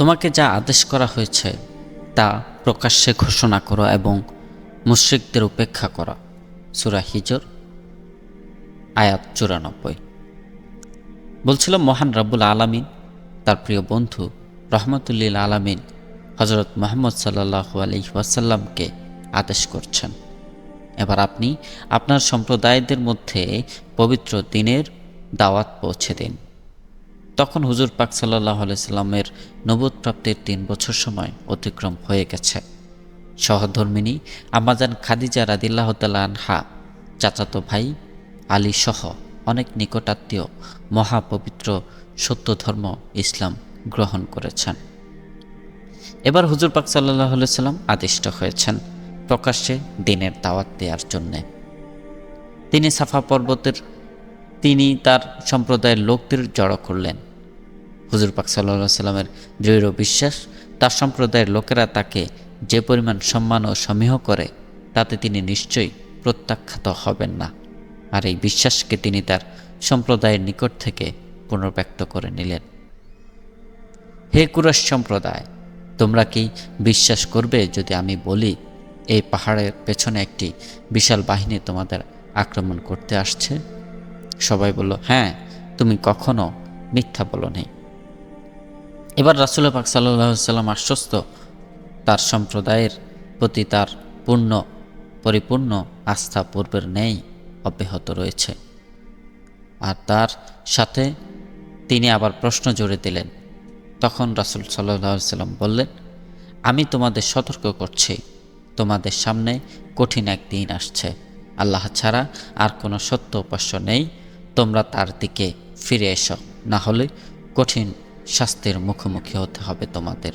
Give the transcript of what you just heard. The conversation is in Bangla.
তোমাকে যা আদেশ করা হয়েছে, তা প্রকাশ্যে ঘোষণা করো এবং মুশ্রিকদের উপেক্ষা করা। সুরা হিজর, আয়াত চুরানব্বই। বলছিল মহান রাব্বুল আলামিন, তার প্রিয় বন্ধু, রহমতুল্লিল আলামিন হজরত মোহাম্মদ সাল্লাহ আলি ওয়াসাল্লামকে আদেশ করছেন। এবার আপনি আপনার সম্প্রদায়দের মধ্যে পবিত্র দিনের দাওয়াত পৌঁছে দিন। তখন হুজুর পাক সাল্লাহ সাল্লামের নবদ প্রাপ্তির তিন বছর সময় অতিক্রম হয়ে গেছে। সহধর্মিনী আমাজান খাদিজা রাদিল্লাহ আনহা, চাচাতো ভাই আলী সহ অনেক নিকটাত্মীয় মহাপবিত্র সত্য ধর্ম ইসলাম গ্রহণ করেছেন। এবার হুজুর পাক সাল্লাহ সাল্লাম আদিষ্ট হয়েছেন প্রকাশ্যে দিনের দাওয়াত দেওয়ার জন্যে। তিনি সাফা পর্বতের, তিনি তার সম্প্রদায়ের লোকদের জড়ো করলেন। হুজুর পাক সাল্লাহ সাল্লামের দৃঢ় বিশ্বাস, তার সম্প্রদায়ের লোকেরা তাকে যে পরিমাণ সম্মান ও সমীহ করে, তাতে তিনি নিশ্চয়ই প্রত্যাখ্যাত হবেন না। আর এই বিশ্বাসকে তিনি তার সম্প্রদায়ের নিকট থেকে পুনর্ব্যক্ত করে নিলেন। হে কুরস সম্প্রদায়, তোমরা কি বিশ্বাস করবে যদি আমি বলি, এই পাহাড়ের পেছনে একটি বিশাল বাহিনী তোমাদের আক্রমণ করতে আসছে? সবাই বলল হ্যাঁ তুমি কখনো মিথ্যা বলো নেই। এবার রাসুল পাক সাল্লাহ সাল্লাম আশ্বস্ত, তার সম্প্রদায়ের প্রতি তার পূর্ণ, পরিপূর্ণ আস্থা পূর্বের নেই অব্যাহত রয়েছে। আর তার সাথে তিনি আবার প্রশ্ন জুড়ে দিলেন। তখন রাসুল সাল্লাহ সাল্লাম বললেন, আমি তোমাদের সতর্ক করছি। তোমাদের সামনে কঠিন এক দিন আসছে। আল্লাহ ছাড়া আর কোনো সত্য উপাস্য নেই। তোমরা তার দিকে ফিরে এসো। না হলে কঠিন শাস্তির মুখোমুখি হতে হবে তোমাদের।